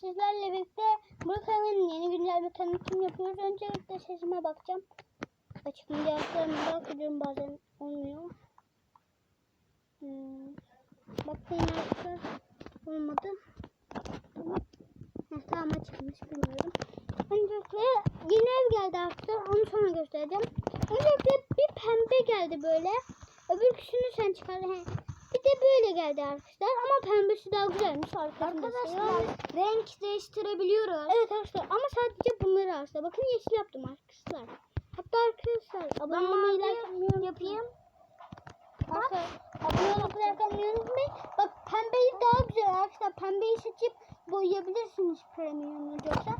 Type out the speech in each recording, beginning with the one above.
sizlerle birlikte Brookhaven'ın yeni güncel bir tanıtım yapıyoruz. Öncelikle sesime bakacağım. Açık mı cevapları merak ediyorum bazen olmuyor. Hmm. Baktım yoksa olmadı. Tamam. Heh, tamam açıkmış bilmiyorum. Öncelikle yeni ev geldi arkadaşlar. Onu sonra göstereceğim. Öncelikle bir pembe geldi böyle. Öbürküsünü sen çıkar. Bir de böyle geldi arkadaşlar. Ama pembesi daha güzelmiş arkadaşlar. Arkadaşlar renk değiştirebiliyoruz. Evet arkadaşlar ama sadece bunları arkadaşlar. Bakın yeşil yaptım arkadaşlar. Hatta arkadaşlar abone olmayı like yapayım. Arkadaşlar abone olup like atmayı unutmayın. Bak pembeyi daha güzel arkadaşlar. Pembeyi seçip boyayabilirsiniz premium'u yoksa.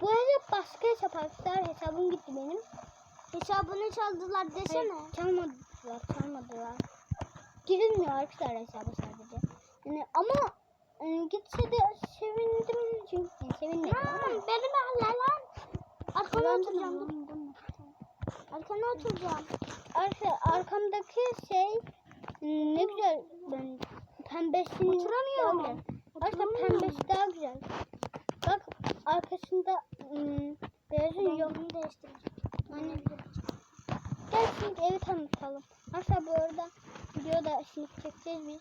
Bu arada başka hesap arkadaşlar. Hesabım gitti benim. Hesabını çaldılar desene. Hayır, çalmadılar, çalmadılar. Girilmiyor arkadaşlar hesaba sadece. Yani ama e, gitse de sevindim çünkü yani sevinmedim ama. benim anne lan. Arkana oturacağım. Arkana oturacağım. Arka, arkamdaki şey hmm, ne güzel ben pembesini Oturamıyorum. Oturamıyorum. pembesi daha güzel. Bak arkasında hmm, beyazı yok. Rengini değiştireceğim. Aynen. Gel şimdi evi tanıtalım. Arkadaşlar bu arada videoda şimdi çekeceğiz biz.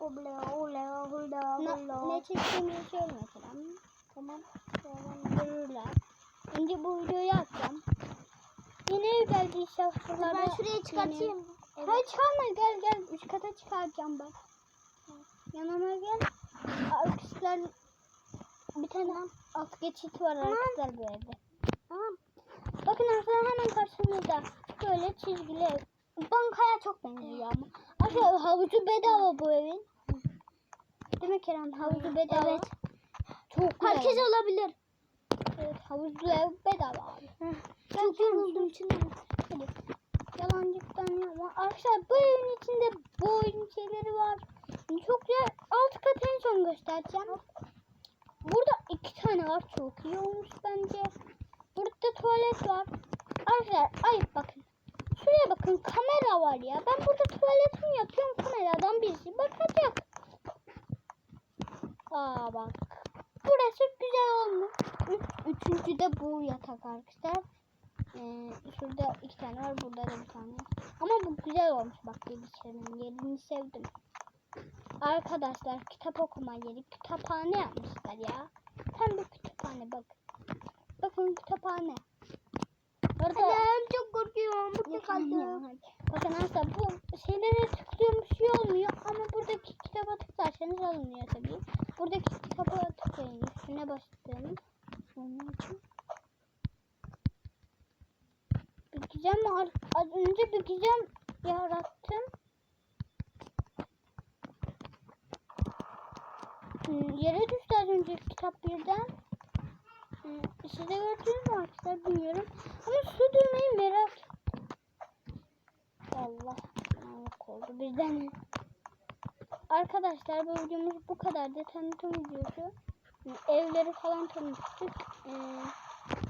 Ole hula Ne, hula. ne çektiğimizi söyle mesela. Tamam. Tamam. Görürler. Önce bu videoyu atacağım. Yeni ev geldi şuralarda Ben şuraya çıkartayım. Hayır çıkarma gel gel. Üç kata çıkaracağım ben. Yanıma gel. Arkadaşlar bir tane alt geçit var arkadaşlar evde. Tamam. Bakın arkadaşlar hemen karşımızda böyle çizgili. Bankaya çok benziyor ama. Arkadaşlar havucu bedava bu evin. Değil mi Kerem? Havucu bedava. Evet. Çok güzel. Herkes olabilir. Evet havuzlu ev bedava abi. Çok yoruldum şimdi. Hadi. Yalancıktan yapma. Arkadaşlar bu evin içinde bu oyun şeyleri var. Çok güzel. Alt katı en son göstereceğim. Burada iki tane var. Çok iyi olmuş bence. Burada tuvalet var. Arkadaşlar ay bakın. Bakın kamera var ya. Ben burada tuvaletimi yapıyorum. Kameradan birisi bakacak. Aa bak. Burası güzel olmuş. Üç, üçüncü de bu yatak arkadaşlar. Ee, şurada iki tane var. Burada da bir tane. Ama bu güzel olmuş bak bilgisayarın yerini sevdim. Arkadaşlar kitap okuma yeri. Kütüphane yapmışlar ya. Tam bir kütüphane bak. Bakın kütüphane. Orada Annem çok korkuyorum. Burada Ya, kaldım. hadi. Bakın arkadaşlar bu şeylere tıklıyormuş şey olmuyor ama buradaki kitaba tıklarsanız alınıyor tabii. Buradaki kitaba tıklayın üstüne bastım. Onun için. Bir gizem. Az önce bir gizem yarattım. Hmm, Yere düştü az önce kitap birden. Hmm, Siz de gördünüz mü arkadaşlar bilmiyorum. Ama su durmayı merak ettim. Allah yok oldu birden. Arkadaşlar bu videomuz bu kadardı. Tanıtım videosu. Evleri falan tanıttık. Ee,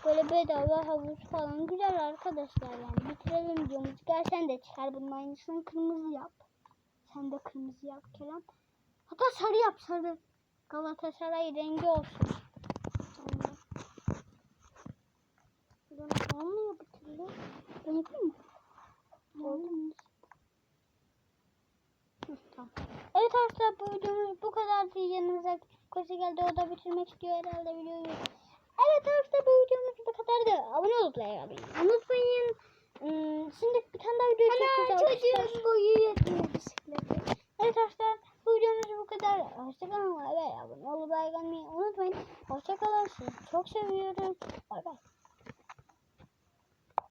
böyle bedava havuz falan güzel arkadaşlar yani. Bitirelim videomuzu. Gel sen de çıkar bunun aynısını kırmızı yap. Sen de kırmızı yap Kerem. Hatta sarı yap sarı. Galatasaray rengi olsun. Ben olmuyor bir türlü. Oldu mu? Tamam. Evet arkadaşlar bu videomuz bu kadardı. Yanınıza küçük koşu geldi. O da bitirmek istiyor herhalde videoyu. Evet arkadaşlar bu videomuz bu kadardı. Abone olup like atmayı unutmayın. Hmm, şimdi bir tane daha video çekeceğiz. Arkadaşlar. çocuğun boyu yetmiyor bisiklete. Evet arkadaşlar bu videomuz bu kadar. Hoşçakalın abone olup like atmayı unutmayın. Hoşçakalın. Sizi çok seviyorum. Bay bay.